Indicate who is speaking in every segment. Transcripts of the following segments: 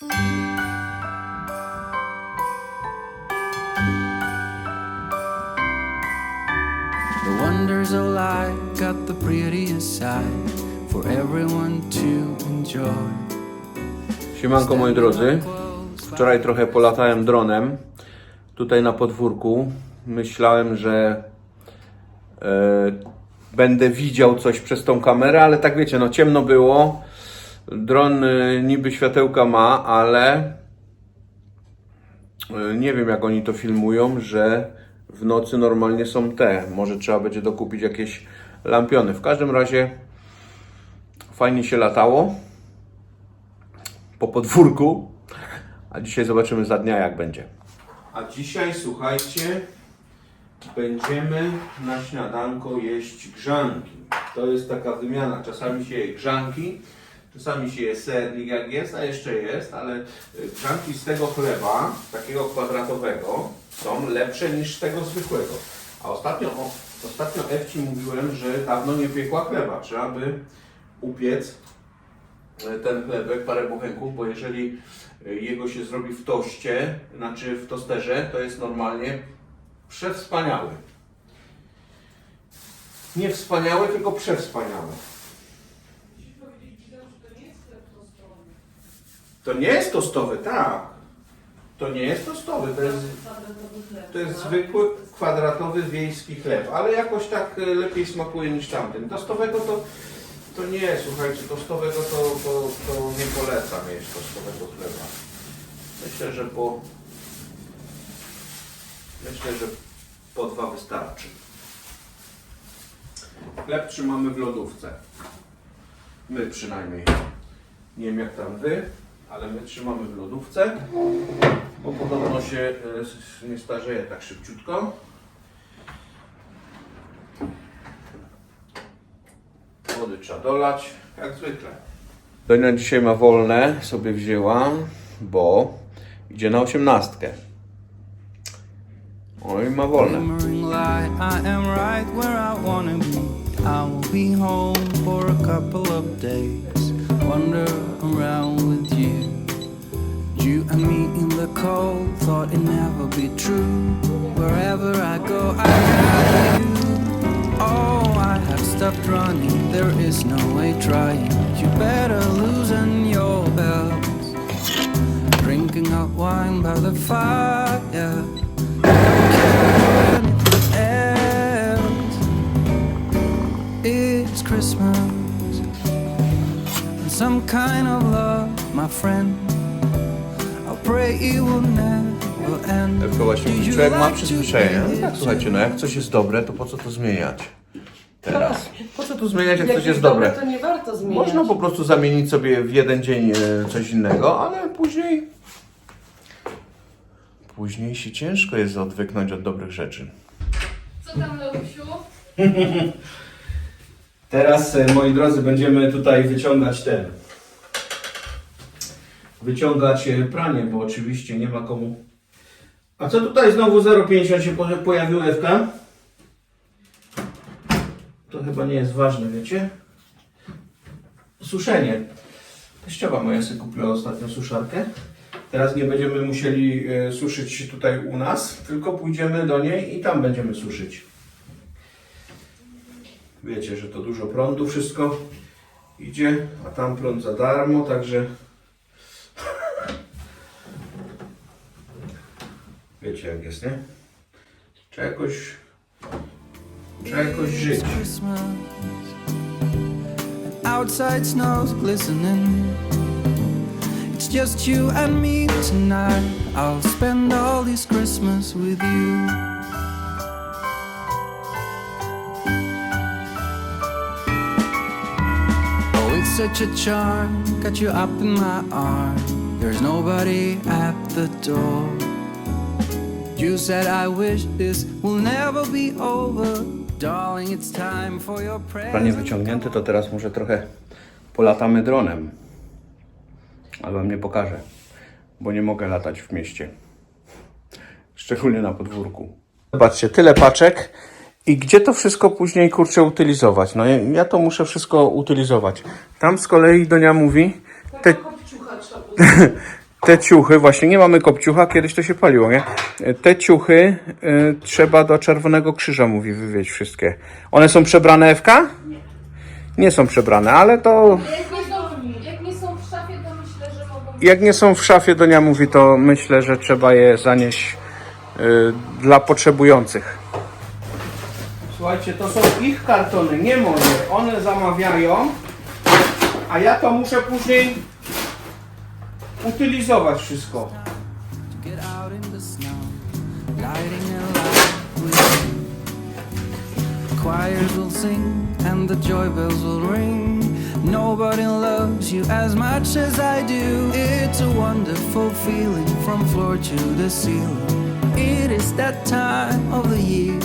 Speaker 1: The wonders of life got the prettiest side for everyone to enjoy.
Speaker 2: Siemanko moi drodzy. Wczoraj trochę polatałem dronem tutaj na podwórku. Myślałem, że e, będę widział coś przez tą kamerę, ale tak wiecie, no ciemno było. Dron e, niby światełka ma, ale e, nie wiem jak oni to filmują, że w nocy normalnie są te. Może trzeba będzie dokupić jakieś lampiony. W każdym razie fajnie się latało po podwórku. A dzisiaj zobaczymy za dnia, jak będzie. A dzisiaj, słuchajcie, będziemy na śniadanko jeść grzanki. To jest taka wymiana. Czasami się je grzanki, czasami się je sernik, jak jest, a jeszcze jest, ale y, grzanki z tego chleba, takiego kwadratowego, są lepsze niż z tego zwykłego. A ostatnio, ostatnio Ewci mówiłem, że dawno nie piekła chleba. Trzeba by upiec e, ten chlebek, parę bochenków, bo jeżeli e, jego się zrobi w toście, znaczy w tosterze, to jest normalnie przewspaniały. Nie wspaniały, tylko przewspaniały. To nie jest tostowy, tak. To nie jest tostowy, to jest, to jest zwykły kwadratowy wiejski chleb, ale jakoś tak e, lepiej smakuje niż tamten. Tostowego to, to nie, słuchajcie, tostowego to, to, to nie polecam jeść tostowego chleba. Myślę, że po myślę, że po dwa wystarczy. Chleb trzymamy w lodówce. My przynajmniej. Nie wiem jak tam wy, ale my trzymamy w lodówce, bo podobno się e, nie starzeje tak szybciutko. Wody trzeba dolać, jak zwykle. Donia dzisiaj ma wolne, sobie wzięła, bo idzie na osiemnastkę. Oj, ma wolne.
Speaker 1: I will be home for a couple of days. Wander around with you. You and me in the cold, thought it never be true. Wherever I go, I have you. Oh, I have stopped running, there is no way trying. You better loosen your belts. Drinking hot wine by the fire. It's Christmas and some kind of love, my friend.
Speaker 2: Ewka człowiek ma przyzwyczajenie. No tak, słuchajcie, no jak coś jest dobre, to po co to zmieniać? Teraz. Po co tu zmieniać, jak, coś jest dobre?
Speaker 3: to nie warto zmieniać.
Speaker 2: Można po prostu zamienić sobie w jeden dzień e, coś innego, ale później... Później się ciężko jest odwyknąć od dobrych rzeczy.
Speaker 3: Co tam, Leusiu?
Speaker 2: Teraz, e, moi drodzy, będziemy tutaj wyciągać ten. Wyciągać e, pranie, bo oczywiście nie ma komu. A co tutaj znowu 0,50 się po- pojawił Ewka? To chyba nie jest ważne, wiecie? Suszenie. Teściowa moja sobie kupiła ostatnio suszarkę. Teraz nie będziemy musieli e, suszyć tutaj u nas, tylko pójdziemy do niej i tam będziemy suszyć. Wiecie, że to dużo prądu wszystko idzie, a tam prąd za darmo, także wiecie? Trzeba jakoś, trzeba jakoś żyć.
Speaker 1: Outside snow's glistening. It's just you and me tonight. I'll spend all this Christmas with you. Oh, it's such a charm. Got you up in my arm. There's nobody at the door. You said I wish this will never be over. Darling, it's time for your
Speaker 2: Pranie
Speaker 1: present.
Speaker 2: wyciągnięte, to teraz może trochę polatamy dronem. Ale wam nie pokażę, bo nie mogę latać w mieście. Szczególnie na podwórku. Zobaczcie, tyle paczek. I gdzie to wszystko później, kurczę, utylizować? No ja, ja to muszę wszystko utylizować. Tam z kolei Donia mówi, te, te ciuchy, właśnie nie mamy kopciucha, kiedyś to się paliło, nie? Te ciuchy y, trzeba do Czerwonego Krzyża, mówi, wywieźć wszystkie. One są przebrane, Ewka? Nie są przebrane, ale to
Speaker 3: Jak nie, są, jak nie są w szafie, to myślę, że mogą być.
Speaker 2: jak nie są w szafie, Donia mówi, to myślę, że trzeba je zanieść y, dla potrzebujących. Słuchajcie, to są ich kartony, nie moje. One zamawiają, a ja to muszę później
Speaker 1: with you. Choirs will sing and the joy bells will ring. Nobody loves you as much as I do. It's a wonderful feeling from floor to the ceiling. It is that time of the year.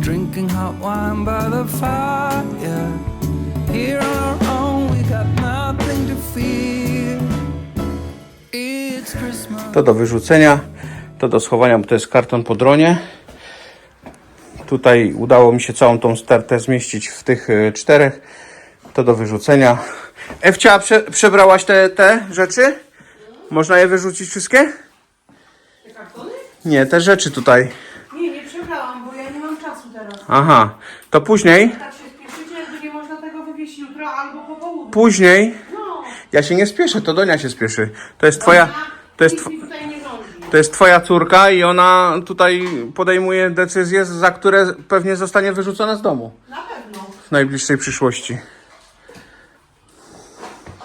Speaker 1: Drinking hot wine by the fire. Here on our own, we got nothing to fear.
Speaker 2: To do wyrzucenia, to do schowania, bo to jest karton po dronie. Tutaj udało mi się całą tą stertę zmieścić w tych y, czterech. To do wyrzucenia. Ewcia, prze, przebrałaś te, te rzeczy? Można je wyrzucić wszystkie?
Speaker 4: Te kartony?
Speaker 2: Nie, te rzeczy tutaj.
Speaker 4: Nie, nie przebrałam, bo ja nie mam czasu teraz.
Speaker 2: Aha, to później,
Speaker 4: Tak się spieszycie, jakby nie można tego wywieźć jutro albo po południu.
Speaker 2: później.
Speaker 4: No,
Speaker 2: Ja się nie spieszę, to Donia się spieszy. To jest twoja, to jest, tw- to jest twoja córka i ona tutaj podejmuje decyzje, za które pewnie zostanie wyrzucona z domu.
Speaker 4: Na pewno.
Speaker 2: w najbliższej przyszłości.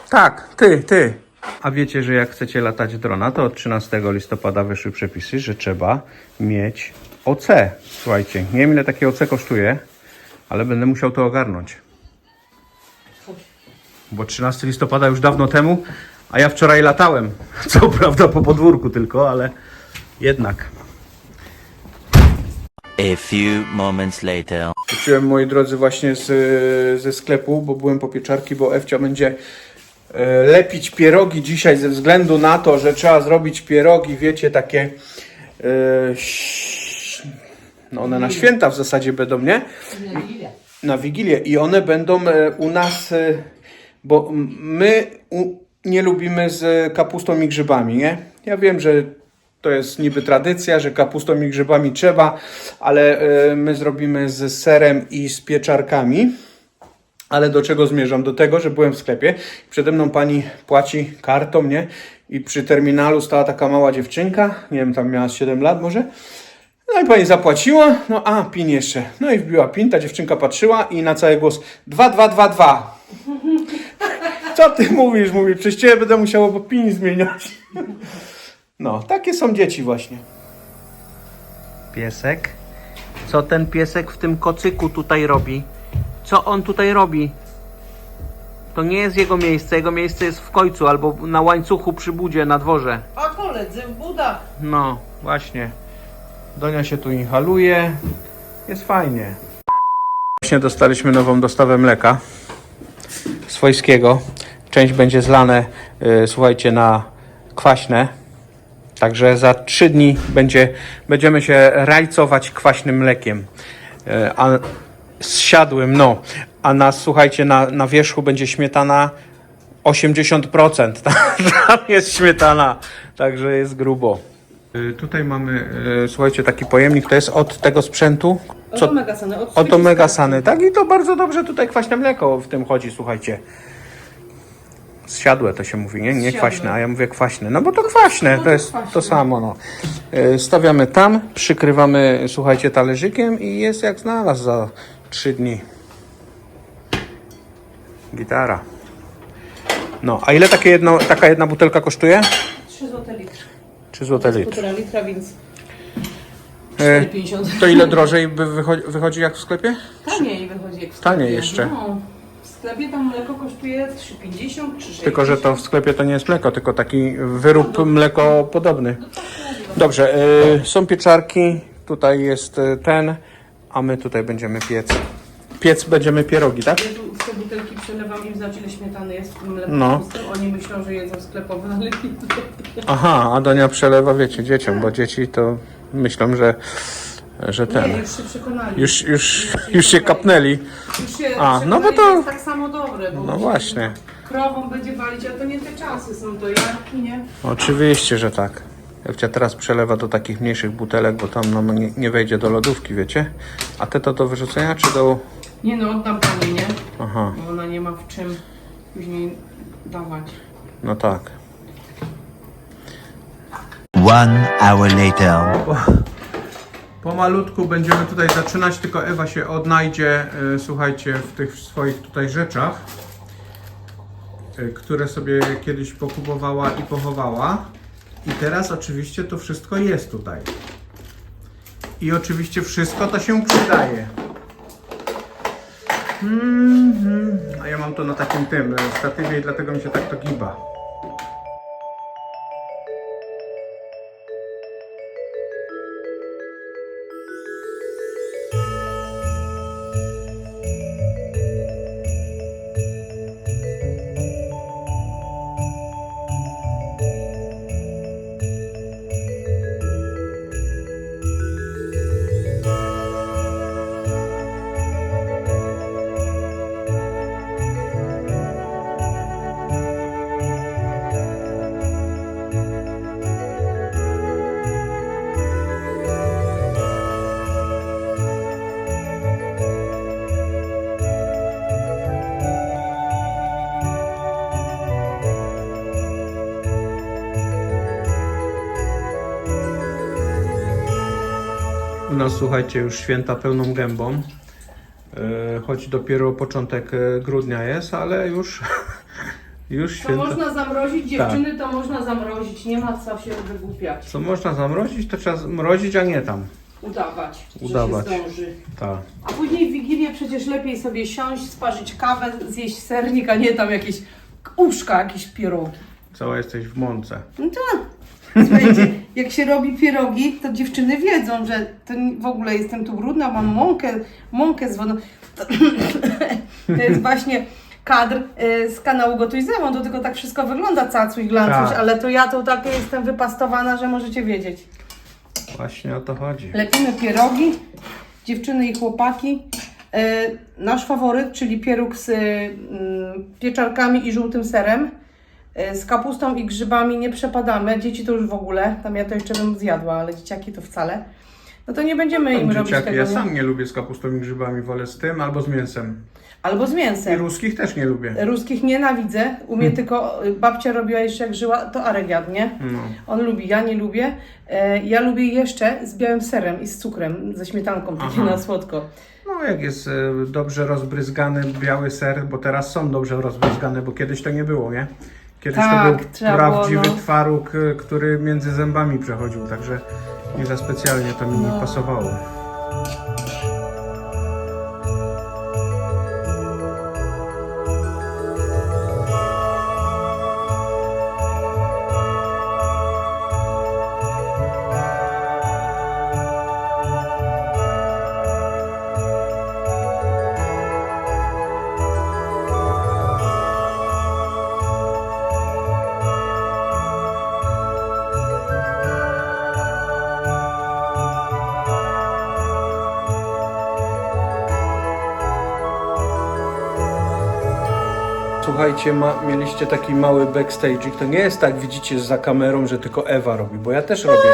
Speaker 2: Tak, ty, ty. A wiecie, że jak chcecie latać drona, to od 13 listopada wyszły przepisy, że trzeba mieć OC. Słuchajcie, nie wiem ile takie OC kosztuje, ale będę musiał to ogarnąć. Bo 13 listopada już dawno temu, a ja wczoraj latałem. Co prawda po podwórku tylko, ale jednak.
Speaker 5: A few moments later.
Speaker 2: Wróciłem, moi drodzy, właśnie z, ze sklepu, bo byłem po pieczarki, bo Ewcia będzie e, lepić pierogi dzisiaj ze względu na to, że trzeba zrobić pierogi, wiecie, takie e, no one na święta w zasadzie będą, nie? Na Wigilię. I one będą e, u nas, bo my u, nie lubimy z kapustą i grzybami, nie? Ja wiem, że to jest niby tradycja, że kapustą i grzybami trzeba, ale e, my zrobimy z serem i z pieczarkami. Ale do czego zmierzam? Do tego, że byłem w sklepie. Przede mną pani płaci kartą, nie? I przy terminalu stała taka mała dziewczynka, nie wiem, tam miała z 7 lat może. No i pani zapłaciła, no a PIN jeszcze. No i wbiła PIN, ta dziewczynka patrzyła i na cały głos 2222. Co ty mówisz? Mówi, przez ciebie będę musiało bo PIN zmieniać. No, takie są dzieci właśnie. Piesek? Co ten piesek w tym kocyku tutaj robi? Co on tutaj robi? To nie jest jego miejsce, jego miejsce jest w końcu albo na łańcuchu przy budzie na dworze.
Speaker 4: A koledzy w budach.
Speaker 2: No, właśnie. Donia się tu inhaluje. Jest fajnie. Właśnie dostaliśmy nową dostawę mleka swojskiego. Część będzie zlane, y, słuchajcie, na kwaśne. Także za trzy dni będzie, będziemy się rajcować kwaśnym mlekiem. Y, a zsiadłym, no. A na, słuchajcie, na, na wierzchu będzie śmietana 80%. Tam jest śmietana, także jest grubo. Y, Tutaj mamy, y, słuchajcie, taki pojemnik, to jest od tego sprzętu, co,
Speaker 4: Oto megasany. Od
Speaker 2: megasany, tak? I to bardzo dobrze tutaj kwaśne mleko w tym chodzi, słuchajcie. Zsiadłe to się mówi, nie? Nie
Speaker 4: Zsiadłe.
Speaker 2: kwaśne, a ja mówię kwaśne. No bo to kwaśne, to jest to samo, no. Y, Stawiamy tam, przykrywamy, słuchajcie, talerzykiem i jest jak znalazł za trzy dni. Gitara. No, a ile takie jedno, taka jedna butelka kosztuje?
Speaker 4: 3 zł litr.
Speaker 2: 3 zł litr.
Speaker 4: Półtora litra, więc
Speaker 2: E,
Speaker 4: 4,50.
Speaker 2: To ile drożej by wychodzi, wychodzi jak w sklepie?
Speaker 4: Taniej wychodzi jak w sklepie.
Speaker 2: Taniej jeszcze.
Speaker 4: No. W sklepie tam mleko kosztuje 3,50 czy 6,50.
Speaker 2: Tylko, że to w sklepie to nie jest mleko, tylko taki wyrób mleko podobny. Dobrze, y, są pieczarki, tutaj jest y, ten, a my tutaj będziemy piec. Piec będziemy pierogi, tak?
Speaker 4: Ja tu w te butelki przelewam im znać ile śmietany jest w tym mleku
Speaker 2: No.
Speaker 4: Oni myślą, że jedzą sklepowe, ale nie.
Speaker 2: Aha, a Donia przelewa, wiecie, dzieciom, bo dzieci to myślą, że, że
Speaker 4: Nie,
Speaker 2: ten.
Speaker 4: już się przekonali.
Speaker 2: Już, już, już się kapnęli.
Speaker 4: Już się
Speaker 2: A, no bo to-
Speaker 4: jest tak samo dobre. Bo
Speaker 2: No właśnie.
Speaker 4: krową będzie walić, a to nie te czasy są, to jarki, nie?
Speaker 2: Oczywiście, że tak. Ewcia teraz przelewa do takich mniejszych butelek, bo tam nam nie, nie wejdzie do lodówki, wiecie? A te to do wyrzucenia czy do...
Speaker 4: Nie no, oddam pani, nie?
Speaker 2: Aha,
Speaker 4: Bo ona nie ma w czym później dawać.
Speaker 2: no tak.
Speaker 5: One hour later.
Speaker 2: Pomalutku będziemy tutaj zaczynać, tylko Ewa się odnajdzie, y, słuchajcie, w tych swoich tutaj rzeczach, y, które sobie kiedyś pokupowała i pochowała. I teraz oczywiście to wszystko jest tutaj. I oczywiście wszystko to się przydaje. Mhm. A ja mam to na takim tym y, statywie i dlatego mi się tak to giba. U nas słuchajcie, już święta pełną gębą. E, Choć dopiero początek e, grudnia jest, ale już, już święta.
Speaker 4: można zamrozić, dziewczyny to można zamrozić, nie ma co się wygłupiać.
Speaker 2: Co można zamrozić, to trzeba mrozić, a nie tam.
Speaker 4: Udawać,
Speaker 2: Udawać.
Speaker 4: że się zdąży.
Speaker 2: Tak.
Speaker 4: A później w Wigilię przecież lepiej sobie siąść, sparzyć kawę, zjeść sernik, a nie tam jakieś uszka, jakieś pierogi.
Speaker 2: Cała jesteś w mące.
Speaker 4: No tak. Słuchajcie, jak się robi pierogi, to dziewczyny wiedzą, że to w ogóle jestem tu brudna, mam mąkę, mąkę z wodą. To, to jest właśnie kadr e, z kanału Gotuj ze mną, to tylko tak wszystko wygląda cacuś, glancuś,
Speaker 2: Tak.
Speaker 4: ale to ja tu tak jestem wypastowana, że możecie wiedzieć.
Speaker 2: Właśnie o to chodzi.
Speaker 4: Lepimy pierogi, dziewczyny i chłopaki. E, nasz faworyt, czyli pieróg z mm, pieczarkami i żółtym serem. E, z kapustą i grzybami nie przepadamy. Dzieci to już w ogóle. Tam ja to jeszcze bym zjadła, ale dzieciaki to wcale. No to nie będziemy im robić tego.
Speaker 2: ja
Speaker 4: nie?
Speaker 2: sam nie lubię z kapustą i grzybami, wolę z tym albo z mięsem.
Speaker 4: Albo z
Speaker 2: I
Speaker 4: mięsem.
Speaker 2: ruskich też nie lubię.
Speaker 4: Ruskich nienawidzę. U mnie
Speaker 2: Hmm.
Speaker 4: tylko y, babcia robiła jeszcze jak żyła, to Arek jadł, nie?
Speaker 2: No.
Speaker 4: On lubi, ja nie lubię. E, ja lubię jeszcze z białym serem i z cukrem, ze śmietanką, takie
Speaker 2: Aha.
Speaker 4: na słodko.
Speaker 2: no jak jest e, dobrze rozbryzgany biały ser, bo teraz są dobrze rozbryzgane, bo kiedyś to nie było, nie? Kiedyś
Speaker 4: Tak,
Speaker 2: to był
Speaker 4: trzeba było,
Speaker 2: prawdziwy
Speaker 4: no.
Speaker 2: twaróg, e, który między zębami przechodził, także nie za specjalnie to mi
Speaker 4: No.
Speaker 2: nie pasowało. Słuchajcie, ma, mieliście taki mały backstage. To nie jest tak, widzicie, za kamerą, że tylko Ewa robi, bo ja też robię.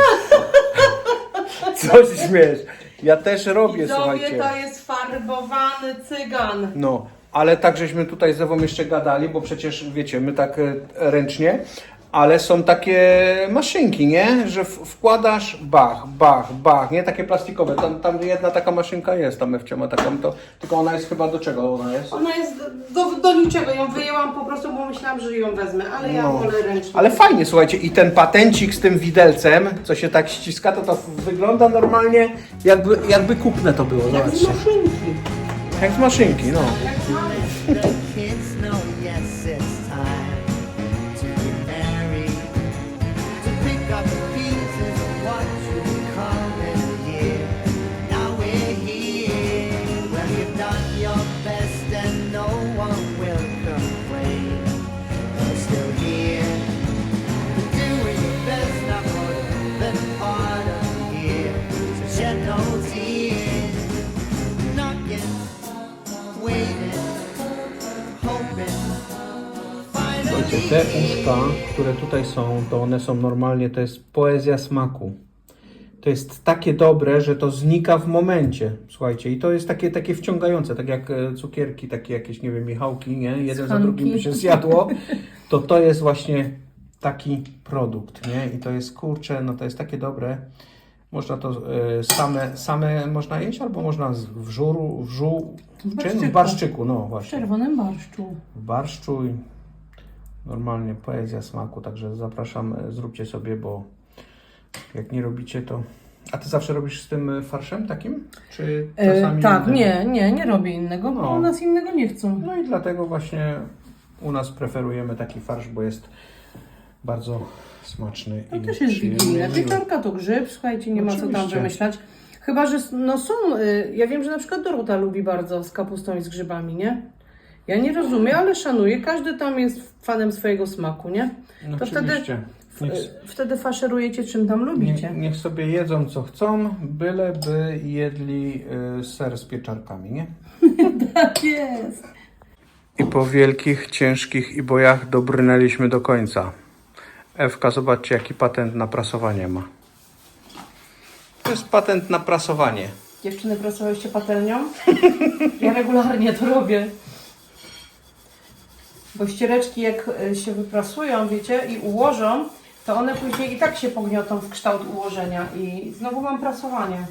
Speaker 2: Co się śmiesz? Ja też robię, słuchajcie.
Speaker 4: to jest farbowany cygan.
Speaker 2: No, ale tak żeśmy tutaj z Ewą jeszcze gadali, bo przecież wiecie, my tak e, ręcznie, ale są takie maszynki, nie? Że wkładasz, bach, bach, bach, nie? Takie plastikowe. Tam, tam jedna taka maszynka jest, tam Ewcia ma taką, to, tylko ona jest chyba do czego ona jest?
Speaker 4: Ona jest do, do, do niczego. Ją wyjęłam po prostu, bo myślałam, że ją wezmę, ale ja
Speaker 2: No.
Speaker 4: wolę ręcznie.
Speaker 2: Ale fajnie, słuchajcie, i ten patencik z tym widelcem, co się tak ściska, to to wygląda normalnie, jakby, jakby kupne to było,
Speaker 4: Jak z
Speaker 2: zobaczcie.
Speaker 4: maszynki.
Speaker 2: Jak z maszynki, no.
Speaker 4: Jak
Speaker 2: Te uszka, które tutaj są, to one są normalnie, to jest poezja smaku. To jest takie dobre, że to znika w momencie. Słuchajcie, i to jest takie, takie wciągające, tak jak e, cukierki, takie jakieś, nie wiem, Michałki, nie? Jeden za drugim by się zjadło. To to jest właśnie taki produkt, nie? I to jest, kurczę, no to jest takie dobre. Można to e, same, same można jeść, albo można z- w żuru, w żół,
Speaker 4: W
Speaker 2: w
Speaker 4: barszczyku.
Speaker 2: barszczyku, no
Speaker 4: W
Speaker 2: właśnie
Speaker 4: czerwonym barszczu.
Speaker 2: w barszczu i normalnie poezja smaku, także zapraszam, e, zróbcie sobie, bo jak nie robicie to... A ty zawsze robisz z tym e, farszem takim? Czy
Speaker 4: E,
Speaker 2: czasami
Speaker 4: tak,
Speaker 2: innym?
Speaker 4: nie, nie, nie robię innego, bo
Speaker 2: No.
Speaker 4: u nas innego nie chcą.
Speaker 2: No i dlatego właśnie u nas preferujemy taki farsz, bo jest bardzo smaczny.
Speaker 4: To
Speaker 2: i
Speaker 4: też jest wigilia. Pieczarka to grzyb, słuchajcie, nie ma co tam
Speaker 2: Oczywiście.
Speaker 4: wymyślać. Chyba, że no są, y, ja wiem, że na przykład Dorota lubi bardzo z kapustą i z grzybami, nie? Ja nie rozumiem, ale szanuję. Każdy tam jest fanem swojego smaku, nie?
Speaker 2: No
Speaker 4: to wtedy-
Speaker 2: oczywiście. Niech,
Speaker 4: Wtedy faszerujecie czym tam lubicie.
Speaker 2: niech sobie jedzą co chcą, byleby jedli y, ser z pieczarkami, nie?
Speaker 4: Tak jest.
Speaker 2: I po wielkich, ciężkich i bojach dobrnęliśmy do końca. Ewka, zobaczcie jaki patent na prasowanie ma. To jest patent na prasowanie.
Speaker 4: Dziewczyny, pracowałyście patelnią? Ja regularnie to robię. Bo ściereczki jak y, się wyprasują, wiecie, i ułożą, to one później i tak się pogniotą w kształt ułożenia i znowu mam prasowanie.